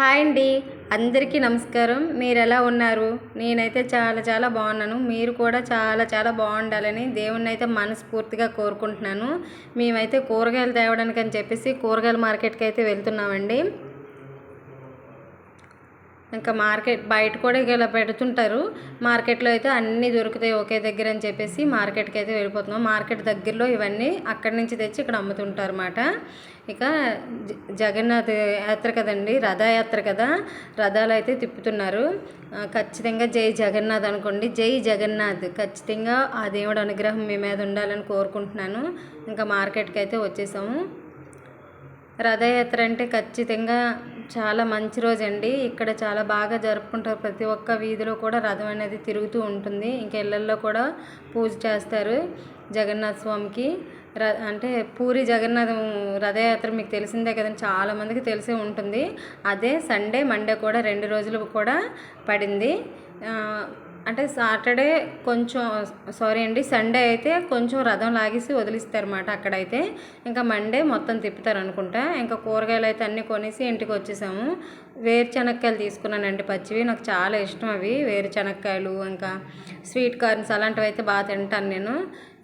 Hi అండి. అందరికీ నమస్కారం. మీరు ఎలా ఉన్నారు? నేనైతే చాలా చాలా బాగున్నాను. మీరు కూడా చాలా చాలా బాగుండాలని దేవుణ్ణి అయితే మనస్ఫూర్తిగా కోరుకుంటున్నాను. మేమైతే కూరగాయలు తేవడానికి అని చెప్పేసి కూరగాయల మార్కెట్కి అయితే వెళ్తున్నామండి. ఇంకా మార్కెట్ బయట కూడా ఇలా పెడుతుంటారు. మార్కెట్లో అయితే అన్నీ దొరుకుతాయి ఒకే దగ్గర అని చెప్పేసి మార్కెట్కి అయితే వెళ్ళిపోతున్నాం. మార్కెట్ దగ్గరలో ఇవన్నీ అక్కడి నుంచి తెచ్చి ఇక్కడ అమ్ముతుంటారు అన్నమాట ఇక జ- జగన్నాథ్ యాత్ర కదండి రథయాత్ర కదా రథాలు అయితే తిప్పుతున్నారు. ఖచ్చితంగా జై జగన్నాథ్ అనుకోండి. జై జగన్నాథ్. ఖచ్చితంగా ఆ దేవుడు అనుగ్రహం మీ మీద ఉండాలని కోరుకుంటున్నాను. ఇంకా మార్కెట్కి అయితే వచ్చేసాము. రథయాత్ర అంటే ఖచ్చితంగా చాలా మంచి రోజు అండి ఇక్కడ చాలా బాగా జరుపుకుంటారు ప్రతి ఒక్క వీధిలో కూడా రథం అనేది తిరుగుతూ ఉంటుంది. ఇంకా ఇళ్ళల్లో కూడా పూజ చేస్తారు జగన్నాథ స్వామికి. ర అంటే పూరి జగన్నాథం రథయాత్ర మీకు తెలిసిందే కదండి చాలామందికి తెలిసే ఉంటుంది. అదే సండే మండే కూడా రెండు రోజులు కూడా పడింది. అంటే సాటర్డే కొంచెం సారీ అండి సండే అయితే కొంచెం రథం లాగేసి వదిలిస్తారన్నమాట అక్కడైతే. ఇంకా మండే మొత్తం తిప్పుతారు అనుకుంటా ఇంకా కూరగాయలు అయితే అన్నీ కొనేసి ఇంటికి వచ్చేసాము వేరుశనక్కాయలు తీసుకున్నానండి పచ్చివి. నాకు చాలా ఇష్టం అవి. వేరుశనక్కాయలు ఇంకా స్వీట్ కార్న్స్ అలాంటివి అయితే బాగా తింటాను నేను.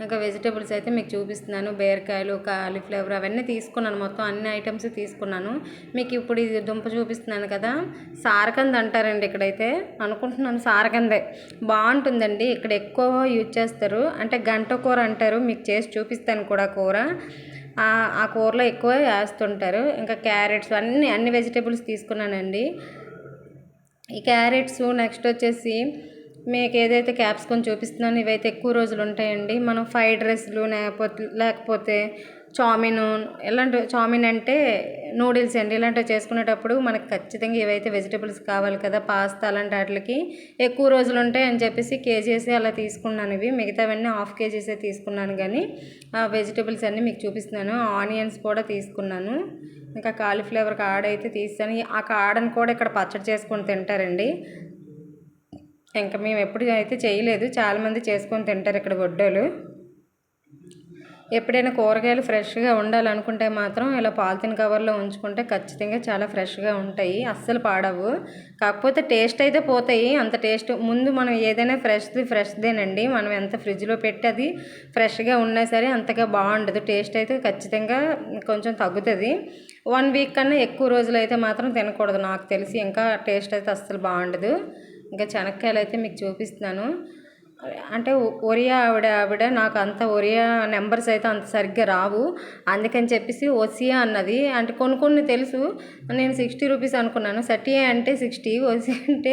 ఇంకా వెజిటేబుల్స్ అయితే మీకు చూపిస్తున్నాను. బీరకాయలు కాలీఫ్లవర్ అవన్నీ తీసుకున్నాను. మొత్తం అన్ని ఐటమ్స్ తీసుకున్నాను. మీకు ఇప్పుడు ఇది దుంప చూపిస్తున్నాను కదా. సారకంద అంటారండి ఇక్కడైతే. అనుకుంటున్నాను సారకందే. బాగుంటుందండి. ఇక్కడ ఎక్కువ యూజ్ చేస్తారు. అంటే గంట కూర అంటారు. మీకు చేసి చూపిస్తాను కూడా కూర. ఆ కూరలో ఎక్కువ వేస్తుంటారు. ఇంకా క్యారెట్స్ అన్ని అన్ని వెజిటేబుల్స్ తీసుకున్నానండి. ఈ క్యారెట్స్ నెక్స్ట్ వచ్చేసి మీకు ఏదైతే క్యాప్సికమ్ చూపిస్తున్నానో ఇవైతే ఎక్కువ రోజులు ఉంటాయండి. మనం ఫ్రైడ్ రైస్లు లేకపోతే లేకపోతే చామిన్ ఇలాంటి చామిన్ అంటే నూడిల్స్ అండి. ఇలాంటివి చేసుకునేటప్పుడు మనకు ఖచ్చితంగా ఇవైతే వెజిటబుల్స్ కావాలి కదా పాస్తా అలాంటి వాటికి ఎక్కువ రోజులు ఉంటాయి అని చెప్పేసి కేజీసే అలా తీసుకున్నాను ఇవి. మిగతావన్నీ హాఫ్ కేజీసే తీసుకున్నాను కానీ ఆ వెజిటబుల్స్ అన్నీ మీకు చూపిస్తున్నాను. ఆనియన్స్ కూడా తీసుకున్నాను. ఇంకా కాలీఫ్లవర్ కాడ అయితే తీస్తాను. ఆ కాడను కూడా ఇక్కడ పచ్చడి చేసుకొని తింటారండి. ఇంకా మేము ఎప్పుడు అయితే చేయలేదు చాలామంది చేసుకొని తింటారు ఇక్కడ గొడ్డలు ఎప్పుడైనా కూరగాయలు ఫ్రెష్గా ఉండాలనుకుంటే మాత్రం ఇలా పాలిథిన్ కవర్లో ఉంచుకుంటే ఖచ్చితంగా చాలా ఫ్రెష్గా ఉంటాయి. అస్సలు పాడవు. కాకపోతే టేస్ట్ అయితే పోతాయి. అంత టేస్ట్ ముందు మనం ఏదైనా ఫ్రెష్ది ఫ్రెష్దేనండి. మనం ఎంత ఫ్రిడ్జ్లో పెట్టి అది ఫ్రెష్గా ఉన్నా సరే అంతగా బాగుండదు. టేస్ట్ అయితే ఖచ్చితంగా కొంచెం తగ్గుతుంది. వన్ వీక్ కన్నా ఎక్కువ రోజులు అయితే మాత్రం తినకూడదు నాకు తెలిసి. ఇంకా టేస్ట్ అయితే అస్సలు బాగుండదు. ఇంకా శనక్కాయలు అయితే మీకు చూపిస్తున్నాను. అంటే ఒరియా ఆవిడ ఆవిడ నాకు అంత ఒరియా నెంబర్స్ అయితే అంత సరిగ్గా రావు. అందుకని చెప్పేసి ఒసియా అన్నది. అంటే కొన్ని కొన్ని తెలుసు. నేను సిక్స్టీ రూపీస్ అనుకున్నాను. సటియా అంటే సిక్స్టీ ఒసియా అంటే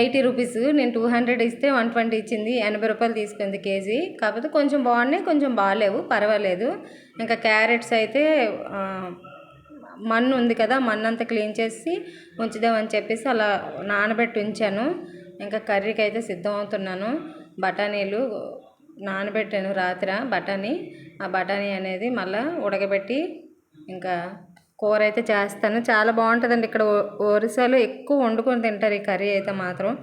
ఎయిటీ రూపీస్. నేను టూ హండ్రెడ్ ఇస్తే వన్ ట్వంటీ ఇచ్చింది. ఎనభై రూపాయలు తీసుకుంది కేజీ. కాకపోతే కొంచెం బాగున్నాయి కొంచెం బాగాలేవు. పర్వాలేదు. ఇంకా క్యారెట్స్ అయితే మన్ను ఉంది కదా మన్ను అంతా క్లీన్ చేసి ఉంచుదామని చెప్పేసి అలా నానబెట్టి ఉంచాను. ఇంకా కర్రీకి అయితే సిద్ధం అవుతున్నాను. బఠానీలు నానబెట్టాను రాత్రి బఠానీ. ఆ బఠానీ అనేది మళ్ళీ ఉడకబెట్టి ఇంకా కూర అయితే చేస్తాను. చాలా బాగుంటుందండి ఇక్కడ ఒ- ఎక్కువ వండుకొని తింటారు ఈ కర్రీ అయితే మాత్రం.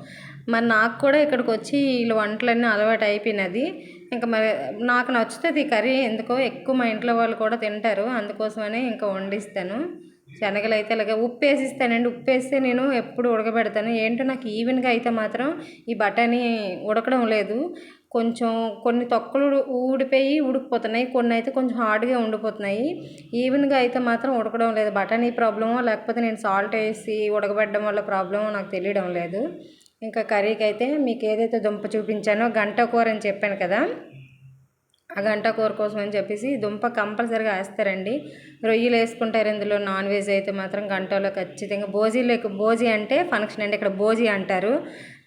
మరి నాకు కూడా ఇక్కడికి వచ్చి వీళ్ళు వంటలన్నీ అలవాటు అయిపోయినది. ఇంకా మరి నాకు నచ్చుతుంది ఈ కర్రీ ఎందుకో ఎక్కువ మా ఇంట్లో వాళ్ళు కూడా తింటారు. అందుకోసమనే ఇంకా వండిస్తాను. శనగలు అయితే ఇలాగ ఉప్పు వేసిస్తానండి ఉప్పు వేస్తే నేను ఎప్పుడు ఉడకబెడతాను. ఏంటో నాకు ఈవెన్గా అయితే మాత్రం ఈ బఠానీ ఉడకడం లేదు. కొంచెం కొన్ని తొక్కలు ఊడిపోయి ఉడికిపోతున్నాయి. కొన్ని అయితే కొంచెం హార్డ్గా ఉండిపోతున్నాయి. ఈవెన్గా అయితే మాత్రం ఉడకడం లేదు. బఠానీ ప్రాబ్లమో లేకపోతే నేను సాల్ట్ వేసి ఉడకబెట్టడం వల్ల ప్రాబ్లమో నాకు తెలియడం లేదు. ఇంకా కర్రీకి అయితే మీకు ఏదైతే దుంప చూపించానో గంట కూర అని చెప్పాను కదా! ఆ గంట కూర కోసం అని చెప్పేసి దుంప కంపల్సరీగా వేస్తారండి. రొయ్యలు వేసుకుంటారు ఇందులో నాన్ వెజ్ అయితే మాత్రం గంటలో ఖచ్చితంగా. భోజీలు భోజీ అంటే ఫంక్షన్ అండి ఇక్కడ భోజీ అంటారు.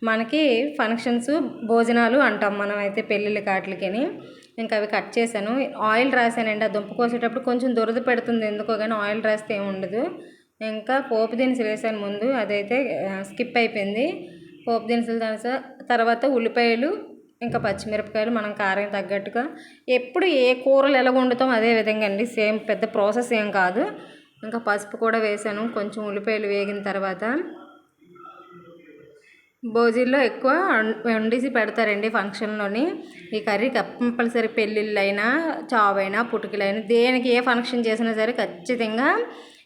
మనకి ఫంక్షన్స్ భోజనాలు అంటాం మనం అయితే పెళ్ళిళ్ళ కాట్లకి ఇంకా అవి కట్ చేశాను. ఆయిల్ రాశానండి. ఆ దుంప కోసేటప్పుడు కొంచెం దురద పెడుతుంది. ఎందుకో కానీ ఆయిల్ రాస్తే ఏమి ఉండదు. ఇంకా పోపు దినుసులు వేసాను ముందు. అదైతే స్కిప్ అయిపోయింది. పోపు దినుసులు తర్వాత ఉల్లిపాయలు ఇంకా పచ్చిమిరపకాయలు మనం కారం తగ్గట్టుగా ఎప్పుడు ఏ కూరలు ఎలా వండుతాం అదే విధంగా అండి. సేమ్ పెద్ద ప్రాసెస్ ఏం కాదు. ఇంకా పసుపు కూడా వేసాను. కొంచెం ఉల్లిపాయలు వేగిన తర్వాత భోజీల్లో ఎక్కువ వండేసి పెడతారండి ఫంక్షన్లోని. ఈ కర్రీ కంపల్సరీ పెళ్ళిళ్ళైనా చావైనా పుట్టుకలైనా దేనికి ఏ ఫంక్షన్ చేసినా సరే ఖచ్చితంగా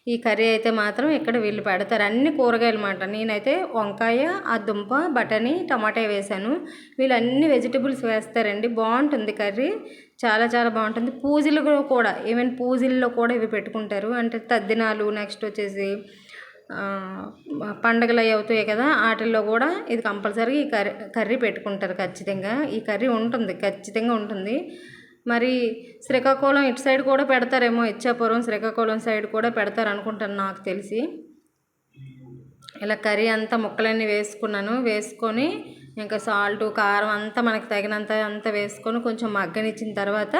ఈ కర్రీ అయితే మాత్రం ఇక్కడ వీళ్ళు పెడతారు? అన్ని కూరగాయలు అన్నమాట నేనైతే వంకాయ ఆ దుంప బఠానీ టమాటా వేసాను వీళ్ళు అన్ని వెజిటబుల్స్ వేస్తారండి. బాగుంటుంది కర్రీ. చాలా చాలా బాగుంటుంది. పూజలు కూడా ఈవెన్ పూజల్లో కూడా ఇవి పెట్టుకుంటారు. అంటే తద్దినాలు నెక్స్ట్ వచ్చేసి పండగలు అవి అవుతాయి కదా వాటిల్లో కూడా ఇది కంపల్సరీ ఈ కర్రీ కర్రీ పెట్టుకుంటారు ఖచ్చితంగా. ఈ కర్రీ ఉంటుంది ఖచ్చితంగా ఉంటుంది. మరి శ్రీకాకుళం ఇటు సైడ్ కూడా పెడతారేమో ఇచ్చాపురం శ్రీకాకుళం సైడ్ కూడా పెడతారు అనుకుంటాను నాకు తెలిసి. ఇలా కర్రీ అంతా ముక్కలన్నీ వేసుకున్నాను. వేసుకొని ఇంకా సాల్ట్ కారం అంతా మనకు తగినంత అంతా వేసుకొని కొంచెం మగ్గనిచ్చిన తర్వాత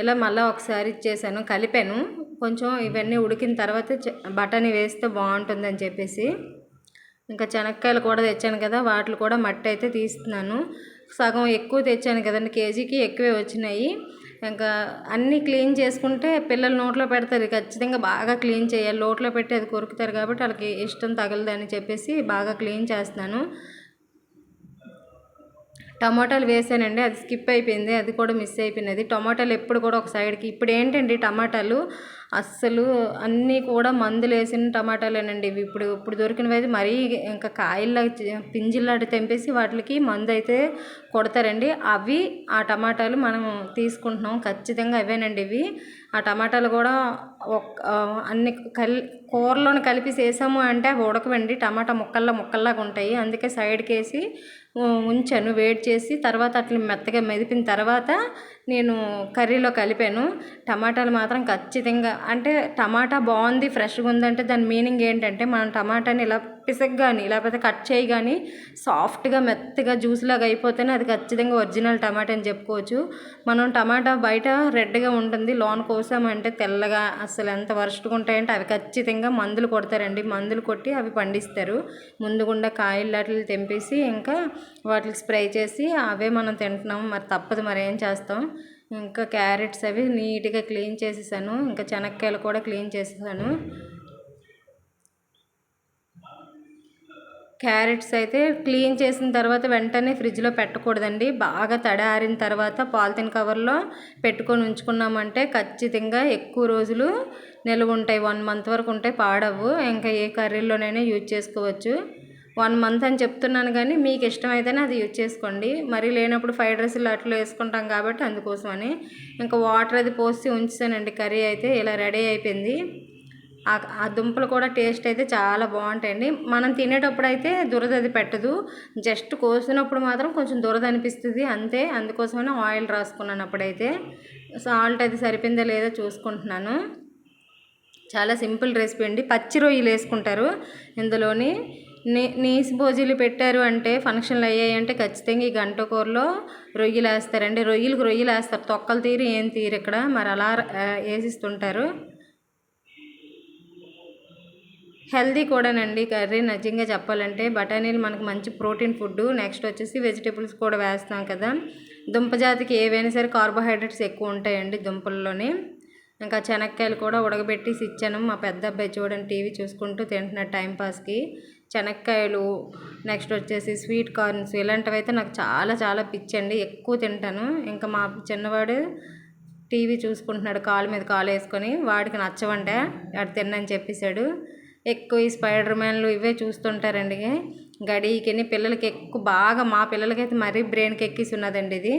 ఇలా మళ్ళీ ఒకసారి ఇచ్చేసాను. కలిపాను. కొంచెం ఇవన్నీ ఉడికిన తర్వాత బఠానీ వేస్తే బాగుంటుందని చెప్పేసి. ఇంకా శనక్కాయలు కూడా తెచ్చాను కదా వాటిని కూడా మట్టి అయితే తీస్తున్నాను. సగం ఎక్కువ తెచ్చాను కదండి కేజీకి ఎక్కువే వచ్చినాయి. ఇంకా అన్నీ క్లీన్ చేసుకుంటే పిల్లలు నోట్లో పెడతారు ఖచ్చితంగా బాగా క్లీన్ చేయాలి. నోట్లో పెట్టి అది కొరుకుతారు కాబట్టి వాళ్ళకి ఇష్టం తగలదని చెప్పేసి బాగా క్లీన్ చేస్తున్నాను. టమాటాలు వేసానండి అది స్కిప్ అయిపోయింది అది కూడా మిస్ అయిపోయినది. టమాటాలు ఎప్పుడు కూడా ఒక సైడ్కి ఇప్పుడు ఏంటండి టమాటాలు? అస్సలు అన్నీ కూడా మందులు వేసిన టమాటాలేనండి. ఇవి ఇప్పుడు ఇప్పుడు దొరికినవి అయితే మరీ ఇంకా కాయల్లా పింజిల్లాంటి తెంపేసి వాటికి మందు అయితే కొడతారండి. అవి ఆ టమాటాలు మనం తీసుకుంటున్నాం. ఖచ్చితంగా అవేనండి ఇవి. ఆ టమాటాలు కూడా ఒక అన్ని కల్ కూరలోని కలిపి చేసాము అంటే అవి ఉడకవండి. టమాటా ముక్కల్లా ముక్కల్లాగా ఉంటాయి. అందుకే సైడ్కి వేసి ఉంచాను. వేడి చేసి తర్వాత అట్లా మెత్తగా మెదిపిన తర్వాత నేను కర్రీలో కలిపాను. టమాటాలు మాత్రం ఖచ్చితంగా అంటే టమాటా బాగుంది ఫ్రెష్గా ఉందంటే దాని మీనింగ్ ఏంటంటే మనం టమాటాని ఇలా పిసగ్గాని కానీ లేకపోతే కట్ చేయి కానీ సాఫ్ట్గా మెత్తగా జ్యూస్ లాగా అయిపోతేనే అది ఖచ్చితంగా ఒరిజినల్ టమాటా అని చెప్పుకోవచ్చు. మనం టమాటా బయట రెడ్గా ఉంటుంది లోన్ కోసామంటే తెల్లగా అసలు ఎంత వరస్ట్గా ఉంటాయంటే అవి ఖచ్చితంగా మందులు కొడతారండి. మందులు కొట్టి అవి పండిస్తారు. ముందుగుండా కాయలు లాంటివి తెంపేసి ఇంకా వాటికి స్ప్రే చేసి అవే మనం తింటున్నాం. మరి తప్పదు మరి ఏం చేస్తాం? ఇంకా క్యారెట్స్ అవి నీట్గా క్లీన్ చేసేసాను. ఇంకా చెనక్కాయలు కూడా క్లీన్ చేసేసాను. క్యారెట్స్ అయితే క్లీన్ చేసిన తర్వాత వెంటనే ఫ్రిడ్జ్లో పెట్టకూడదండి. బాగా తడారిన తర్వాత పాలిథిన్ కవర్లో పెట్టుకొని ఉంచుకున్నామంటే ఖచ్చితంగా ఎక్కువ రోజులు నిల్వ ఉంటాయి. వన్ మంత్ వరకు ఉంటాయి. పాడవు. ఇంకా ఏ కర్రీలోనైనా యూజ్ చేసుకోవచ్చు. వన్ మంత్ అని చెప్తున్నాను కానీ మీకు ఇష్టమైతేనే అది యూజ్ చేసుకోండి. మరి లేనప్పుడు ఫ్రైడ్ రైస్లు అట్లా వేసుకుంటాం కాబట్టి అందుకోసమని. ఇంకా వాటర్ అది పోసి ఉంచానండి కర్రీ అయితే ఇలా రెడీ అయిపోయింది. ఆ దుంపలు కూడా టేస్ట్ అయితే చాలా బాగుంటాయండి. మనం తినేటప్పుడు అయితే దురద అది పెట్టదు. జస్ట్ కోసినప్పుడు మాత్రం కొంచెం దురద అనిపిస్తుంది అంతే. అందుకోసమని ఆయిల్ రాసుకున్నాను అప్పుడైతే. సాల్ట్ అది సరిపోయిందా లేదో చూసుకుంటున్నాను. చాలా సింపుల్ రెసిపీ అండి. పచ్చి రొయ్యలు వేసుకుంటారు ఇందులోని. నీ నీసి భోజీలు పెట్టారు అంటే ఫంక్షన్లు అయ్యాయి అంటే ఖచ్చితంగా ఈ గంట కూరలో రొయ్యలు వేస్తారండి రొయ్యలకు రొయ్యలు వేస్తారు తొక్కలు తీరు ఏం తీరు ఇక్కడ? మరి అలా వేసిస్తుంటారు. హెల్దీ కూడానండి కర్రీ నిజంగా చెప్పాలంటే. బఠానీలు మనకు మంచి ప్రోటీన్ ఫుడ్ నెక్స్ట్ వచ్చేసి వెజిటేబుల్స్ కూడా వేస్తాం కదా. దుంప జాతికి ఏవైనా సరే కార్బోహైడ్రేట్స్ ఎక్కువ ఉంటాయండి దుంపల్లోనే. ఇంకా శనక్కాయలు కూడా ఉడకబెట్టేసి ఇచ్చాను. మా పెద్ద అబ్బాయి చూడండి టీవీ చూసుకుంటూ తింటున్నాడు టైంపాస్కి శనక్కాయలు నెక్స్ట్ వచ్చేసి స్వీట్ కార్న్స్ ఇలాంటివి అయితే నాకు చాలా చాలా పిచ్చండి. ఎక్కువ తింటాను. ఇంకా మా చిన్నవాడు టీవీ చూసుకుంటున్నాడు కాలు మీద కాలు వేసుకొని. వాడికి నచ్చవంటే అటు తిన్నని చెప్పేశాడు. ఎక్కువ ఈ స్పైడర్ మ్యాన్లు ఇవే చూస్తుంటారండి. గడికి పిల్లలకి ఎక్కువ బాగా మా పిల్లలకైతే మరీ బ్రెయిన్కి ఎక్కిసి ఉన్నదండి ఇది.